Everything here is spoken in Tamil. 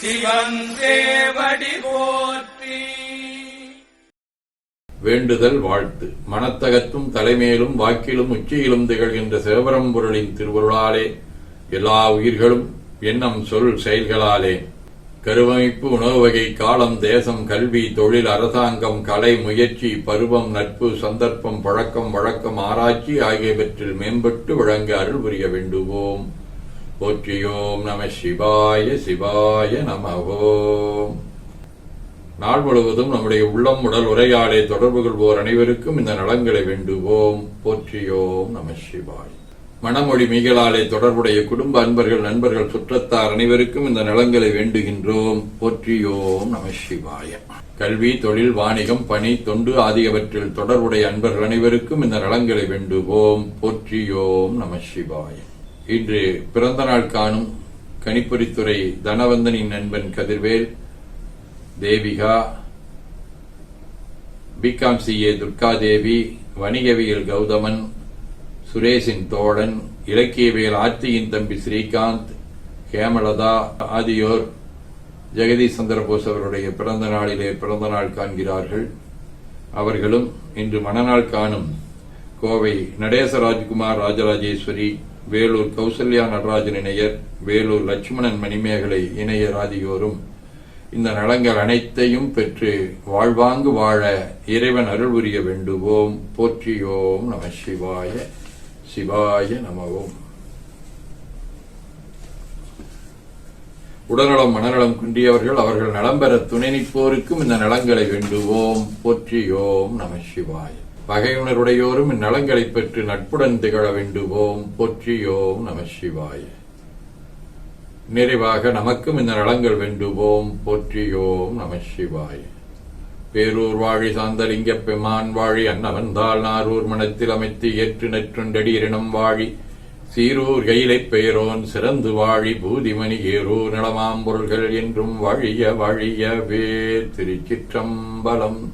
சிவன் போற்றி. வேண்டுதல் வாழ்த்து. மனத்தகத்தும் தலைமேலும் வாக்கிலும் உச்சியிலும் திகழ்கின்ற சிவபரம்பொருளின் திருவருளாலே எல்லா உயிர்களும் எண்ணம் சொல் செயல்களாலே. கருவமைப்பு உணவு வகை காலம் தேசம் கல்வி தொழில் அரசாங்கம் கலை முயற்சி பருவம் நட்பு சந்தர்ப்பம் பழக்கம் வழக்கம் ஆராய்ச்சி ஆகியவற்றில் மேம்பட்டு வழங்க அருள் புரிய வேண்டுவோம். போற்றியோம் நம சிவாய சிவாய நமவோம் நாள் முழுவதும் நம்முடைய உள்ளம் உடல் உரையாடை தொடர்பு கொள்வோர் அனைவருக்கும் இந்த நலங்களை வேண்டுவோம். போற்றியோம் நம சிவாய். மணமொழி மீகளாலே தொடர்புடைய குடும்ப அன்பர்கள் நண்பர்கள் சுற்றத்தார் அனைவருக்கும் இந்த நலங்களை வேண்டுகின்றோம். போற்றியோம் நம சிவாய. கல்வி தொழில் வாணிகம் பணி தொண்டு ஆகியவற்றில் தொடர்புடைய அன்பர்கள் அனைவருக்கும் இந்த நலங்களை வேண்டுவோம். போற்றியோம் நம சிவாய. இன்று பிறந்த நாள் காணும் கணிப்பொறித்துறை தனவந்தனின் நண்பன் Kathirvel Devika B Com CA Durgadevi வணிகவியல் கௌதமன் சுரேஷின் தோழன் இலக்கியவியல் ஆர்த்தியின் தம்பி ஸ்ரீகாந்த் ஹேமலதா ஆகியோர் ஜெகதீஷ் சந்திரபோஸ் அவருடைய பிறந்த நாளிலே பிறந்த நாள் காண்கிறார்கள். அவர்களும் இன்று மணநாள் காணும் கோவை நடேச ராஜ்குமார் ராஜராஜேஸ்வரி வேலூர் கௌசல்யா நடராஜன் இணையர் வேலூர் லட்சுமணன் மணிமேகலை இணையர் ஆகியோரும் இந்த நலங்கள் அனைத்தையும் பெற்று வாழ்வாங்கு வாழ இறைவன் அருள் புரிய வேண்டுவோம். போற்றியோம் நம சிவாய சிவாய நமவோம். உடல்நலம் மனநலம் குன்றியவர்கள் அவர்கள் நலம் பெற துணை நிற்போருக்கும் இந்த நலங்களை வேண்டுவோம். போற்றியோம் நம சிவாய. பகையுணருடையோரும் இந்நலங்களை பெற்று நட்புடன் திகழ வேண்டுவோம். போற்றியோம் நம சிவாய. நிறைவாக நமக்கும் இந்த நலங்கள் வேண்டுவோம். போற்றியோம் நம சிவாய. பேரூர் வாழி சாந்தலிங்க பெமான் வாழி அன்னவந்தால் நாரூர் மனத்தில் அமைத்து ஏற்று நெற்றுண்டடியினம் வாழி. சீரூர் கையிலைப் பெயரோன் சிறந்து வாழி. பூதிமணி ஏரூர் நலமாம்பொருள்கள் என்றும் வழிய வழிய வே திருச்சிற்றம்பலம்.